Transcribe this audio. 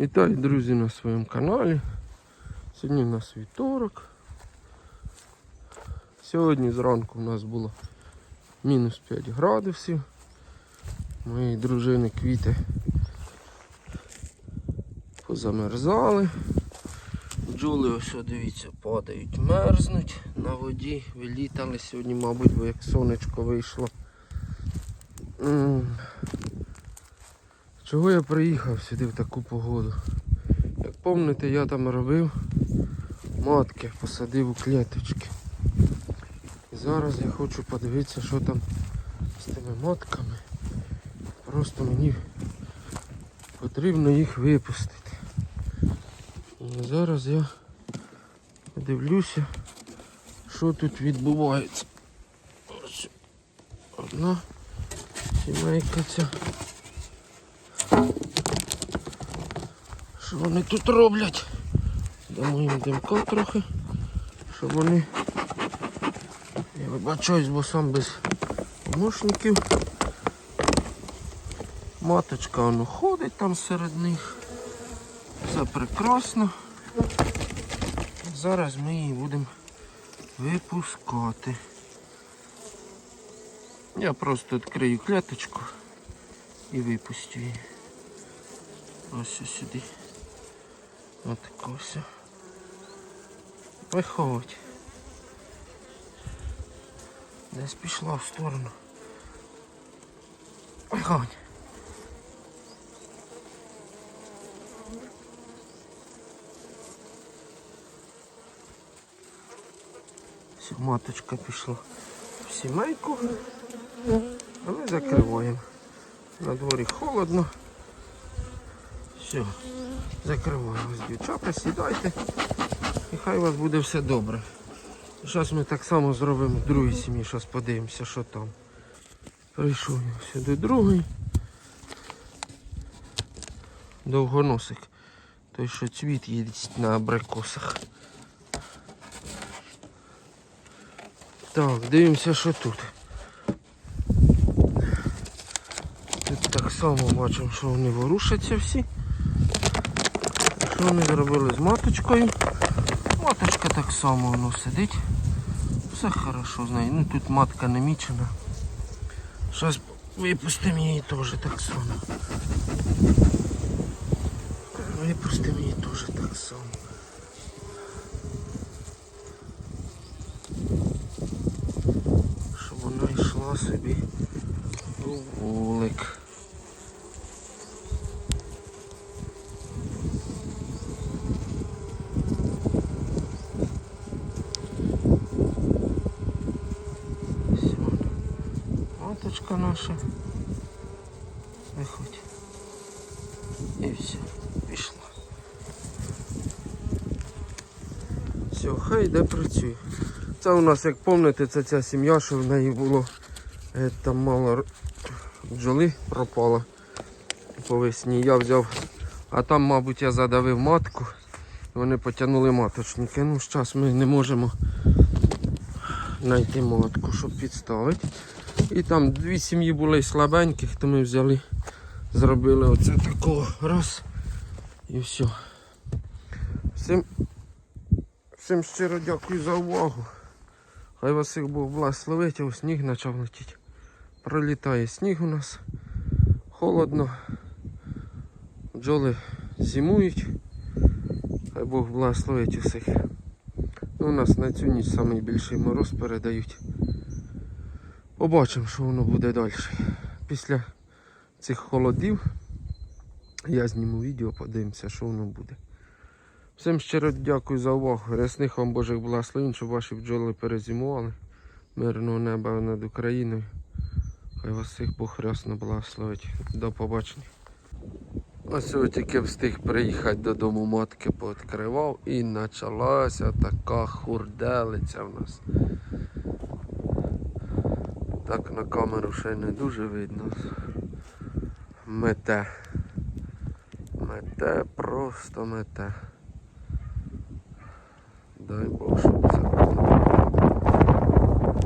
Вітаю, друзі, на своєму каналі. Сьогодні у нас вівторок. Сьогодні зранку у нас було мінус 5 градусів. Мої дружини квіти позамерзали. Бджоли ось дивіться, падають, мерзнуть на воді. Вилітали сьогодні, мабуть, бо як сонечко вийшло. Чого я приїхав сюди в таку погоду? Як пам'ятаєте, я там робив матки, посадив у клеточки. І зараз я хочу подивитися, що там з тими матками. Просто мені потрібно їх випустити. І зараз я подивлюся, що тут відбувається. Одна сімейка ця. Що вони тут роблять? Дамо їм димка трохи, щоб вони. Я вибачаюсь, бо сам без помощників. Маточка воно ходить там серед них. Все прекрасно. Зараз ми її будемо випускати. Я просто відкрию клеточку і випустю її. Ось сюди. Ось так ось. Виходь. Десь пішла в сторону. Виходь. Все, маточка пішла в сімейку. А ми закриваємо. На дворі холодно. Все, закриваємо. Дівчата, сідайте. І хай у вас буде все добре. Зараз ми так само зробимо в другій сім'ї, зараз подивимося, що там. Прийшов я сюди другий. Довгоносик. Той, що цвіт їсть на абрикосах. Так, дивимося, що тут. Тут так само бачимо, що вони ворушаться всі. Вони зробили з маточкою? Маточка так само воно сидить. Все хорошо з нею. Ну тут матка не мічена. Зараз випустимо її теж так само. Випустимо її теж так само. Щоб вона йшла собі у вулик. Все. Маточка наша. Виходь. І все, пішла. Все, хай йде працює. Це у нас, як пам'ятаєте, це ця сім'я, що в неї було е, там мало бджоли пропало по весні. Я взяв, а там, мабуть, я задавив матку. Вони потягнули маточники. Ну, зараз ми не можемо знайти матку, щоб підставити. І там дві сім'ї були слабеньких, то ми взяли, зробили оце такого раз і все. Всім, всім щиро дякую за увагу. Хай вас всіх Бог благословить, а сніг почав летіти. Пролітає сніг у нас. Холодно. Бджоли зимують. Хай Бог благословить усіх. Ну, у нас на цю ніч найбільший мороз передають. Побачимо, що воно буде далі. Після цих холодів я зніму відео, подивимося, що воно буде. Всім щиро дякую за увагу. Рясних вам Божих благословень, щоб ваші бджоли перезимували. Мирного неба над Україною. Хай вас всіх Бог рясно благословить. До побачення. Ось тільки встиг приїхати додому, матки пооткривав і почалася така хурделиця в нас. Так на камеру ще не дуже видно. Мете. Мете, просто мете. Дай Бог, щоб